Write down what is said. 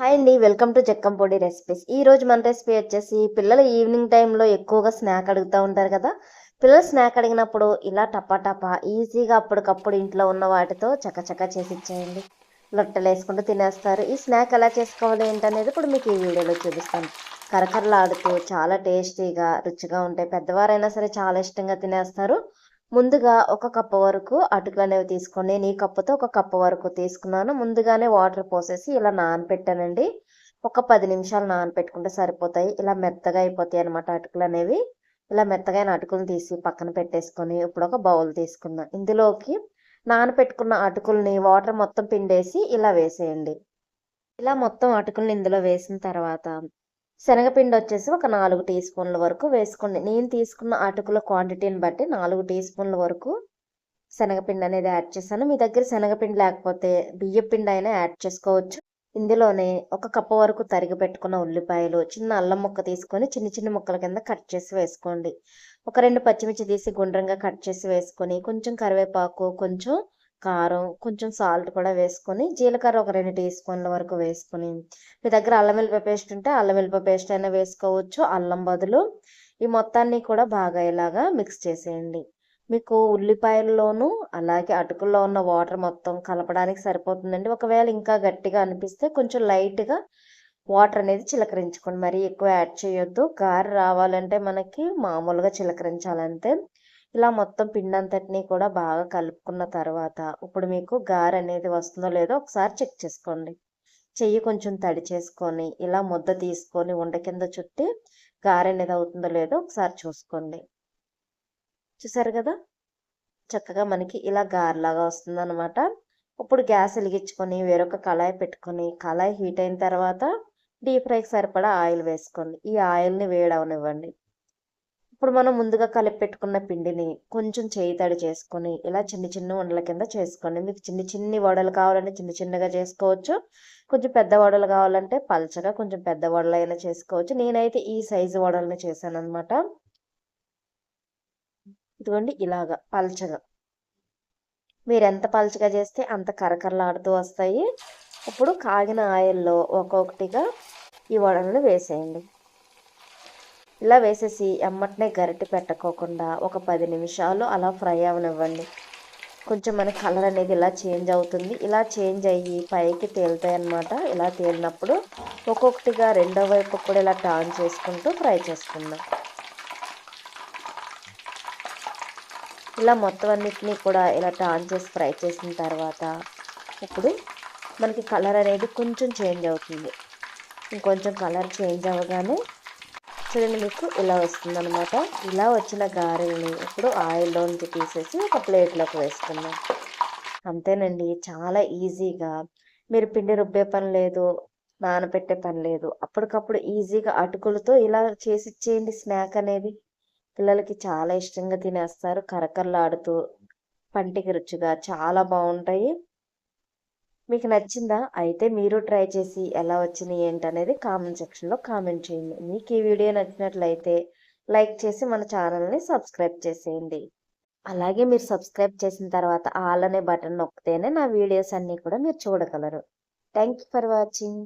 Hi అండి welcome to జక్కంపొడి recipes. ఈ రోజు మన రెసిపీ వచ్చేసి పిల్లలు ఈవినింగ్ టైంలో ఎక్కువగా స్నాక్ అడుగుతూ ఉంటారు కదా. పిల్లలు స్నాక్ అడిగినప్పుడు ఇలా టపా టపా ఈజీగా అప్పటికప్పుడు ఇంట్లో ఉన్న వాటితో చకచకా చేసి ఇచ్చేయండి. లొట్టలు వేసుకుంటూ తినేస్తారు. ఈ స్నాక్ ఎలా చేసుకోవాలి ఏంటనేది ఇప్పుడు మీకు ఈ వీడియోలో చూపిస్తాను. కరకరలాడుతూ చాలా టేస్టీగా రుచిగా ఉంటాయి పెద్దవారైనా సరే చాలా ఇష్టంగా తినేస్తారు. ముందుగా ఒక కప్పు వరకు అటుకులు అనేవి తీసుకోండి. నేను ఈ కప్పుతో ఒక కప్పు వరకు తీసుకున్నాను. ముందుగానే వాటర్ పోసేసి ఇలా నానపెట్టానండి. ఒక పది నిమిషాలు నానపెట్టుకుంటే సరిపోతాయి. ఇలా మెత్తగా అయిపోతాయి అనమాట అటుకులు అనేవి. ఇలా మెత్తగా అటుకులు తీసి పక్కన పెట్టేసుకొని ఇప్పుడు ఒక బౌల్ తీసుకుందాం. ఇందులోకి నానపెట్టుకున్న అటుకుల్ని వాటర్ మొత్తం పిండేసి ఇలా వేసేయండి. ఇలా మొత్తం అటుకుల్ని ఇందులో వేసిన తర్వాత శనగపిండి వచ్చేసి ఒక నాలుగు టీ స్పూన్ల వరకు వేసుకోండి. నేను తీసుకున్న అటుకుల క్వాంటిటీని బట్టి నాలుగు టీ స్పూన్ల వరకు శనగపిండి అనేది యాడ్ చేశాను. మీ దగ్గర శనగపిండి లేకపోతే బియ్యపిండి అయినా యాడ్ చేసుకోవచ్చు. ఇందులోనే ఒక కప్పు వరకు తరిగి పెట్టుకున్న ఉల్లిపాయలు చిన్న అల్లం ముక్క తీసుకొని చిన్న చిన్న ముక్కల కింద కట్ చేసి వేసుకోండి. ఒక రెండు పచ్చిమిర్చి తీసి గుండ్రంగా కట్ చేసి వేసుకొని కొంచెం కరివేపాకు కొంచెం కారం కొంచెం సాల్ట్ కూడా వేసుకొని జీలకర్ర ఒక రెండు టీ స్పూన్ల వరకు వేసుకొని మీ దగ్గర అల్లం వెల్లిపాయ పేస్ట్ ఉంటే అల్లం వెల్లిపాయ పేస్ట్ అయినా వేసుకోవచ్చు. అల్లం బదులు ఈ మొత్తాన్ని కూడా బాగా ఇలాగా మిక్స్ చేసేయండి. మీకు ఉల్లిపాయల్లోనూ అలాగే అటుకుల్లో ఉన్న వాటర్ మొత్తం కలపడానికి సరిపోతుందండి. ఒకవేళ ఇంకా గట్టిగా అనిపిస్తే కొంచెం లైట్గా వాటర్ అనేది చిలకరించుకోండి. మరీ ఎక్కువ యాడ్ చేయొద్దు. గారి రావాలంటే మనకి మామూలుగా చిలకరించాలంటే ఇలా మొత్తం పిండి అంతటినీ కూడా బాగా కలుపుకున్న తర్వాత ఇప్పుడు మీకు గార అనేది వస్తుందో లేదో ఒకసారి చెక్ చేసుకోండి. చెయ్యి కొంచెం తడి చేసుకొని ఇలా ముద్ద తీసుకొని ఉండ కింద చుట్టి గారె అనేది అవుతుందో లేదో ఒకసారి చూసుకోండి. చూసారు కదా? చక్కగా మనకి ఇలా గారలాగా వస్తుందన్నమాట. ఇప్పుడు గ్యాస్ వెలిగించుకొని వేరొక కళాయి పెట్టుకొని కళాయి హీట్ అయిన తర్వాత డీప్ ఫ్రైకి సరిపడా ఆయిల్ వేసుకోండి. ఈ ఆయిల్ని వేడవనివ్వండి. ఇప్పుడు మనం ముందుగా కలిపి పెట్టుకున్న పిండిని కొంచెం చేయి తడి చేసుకొని ఇలా చిన్న చిన్న ఉండల కింద చేసుకోండి. మీకు చిన్న చిన్ని వడలు కావాలంటే చిన్న చిన్నగా చేసుకోవచ్చు. కొంచెం పెద్ద వడలు కావాలంటే పల్చగా కొంచెం పెద్ద వడలు అయినా చేసుకోవచ్చు. నేనైతే ఈ సైజు వడల్ని చేశాను అనమాట ఇదిగోండి ఇలాగా పల్చగా. మీరు ఎంత పల్చగా చేస్తే అంత కరకరలాడుతూ వస్తాయి. ఇప్పుడు కాగిన ఆయిల్లో ఒక్కొక్కటిగా ఈ వడలను వేసేయండి. ఇలా వేసేసి ఎమ్మటనే గరిటె పెట్టకోకుండా ఒక పది నిమిషాలు అలా ఫ్రై అవనివ్వండి. కొంచెం మన కలర్ అనేది ఇలా చేంజ్ అవుతుంది. ఇలా చేంజ్ అయ్యి పైకి తేలుతాయి అన్నమాట. ఇలా తేలినప్పుడు ఒక్కొక్కటిగా రెండో వైపు కూడా ఇలా టర్న్ చేసుకుంటూ ఫ్రై చేసుకుందాం. ఇలా మొత్తం అన్నిటినీ కూడా ఇలా టర్న్ చేసి ఫ్రై చేసిన తర్వాత ఇప్పుడు మనకి కలర్ అనేది కొంచెం చేంజ్ అవుతుంది. ఇంకొంచెం కలర్ చేంజ్ అవ్వగానే చూడండి మీకు ఇలా వస్తుందన్నమాట. ఇలా వచ్చిన గారెల్ని ఇప్పుడు ఆయిల్లోంచి తీసేసి ఒక ప్లేట్లోకి వేసుకుందాం. అంతేనండి చాలా ఈజీగా. మీరు పిండి రుబ్బే పని లేదు నానబెట్టే పని లేదు. అప్పటికప్పుడు ఈజీగా అటుకులతో ఇలా చేసి ఇచ్చేయండి స్నాక్ అనేది. పిల్లలకి చాలా ఇష్టంగా తినేస్తారు కరకరలాడుతూ పంటికి రుచిగా చాలా బాగుంటాయి. మీకు నచ్చిందా? అయితే మీరు ట్రై చేసి ఎలా వచ్చినాయి ఏంటనేది కామెంట్ సెక్షన్లో కామెంట్ చేయండి. మీకు ఈ వీడియో నచ్చినట్లయితే లైక్ చేసి మన ఛానల్ని సబ్స్క్రైబ్ చేసేయండి. అలాగే మీరు సబ్స్క్రైబ్ చేసిన తర్వాత ఆల్ అనే బటన్ నొక్కితేనే నా వీడియోస్ అన్నీ కూడా మీరు చూడగలరు. Thank you for watching.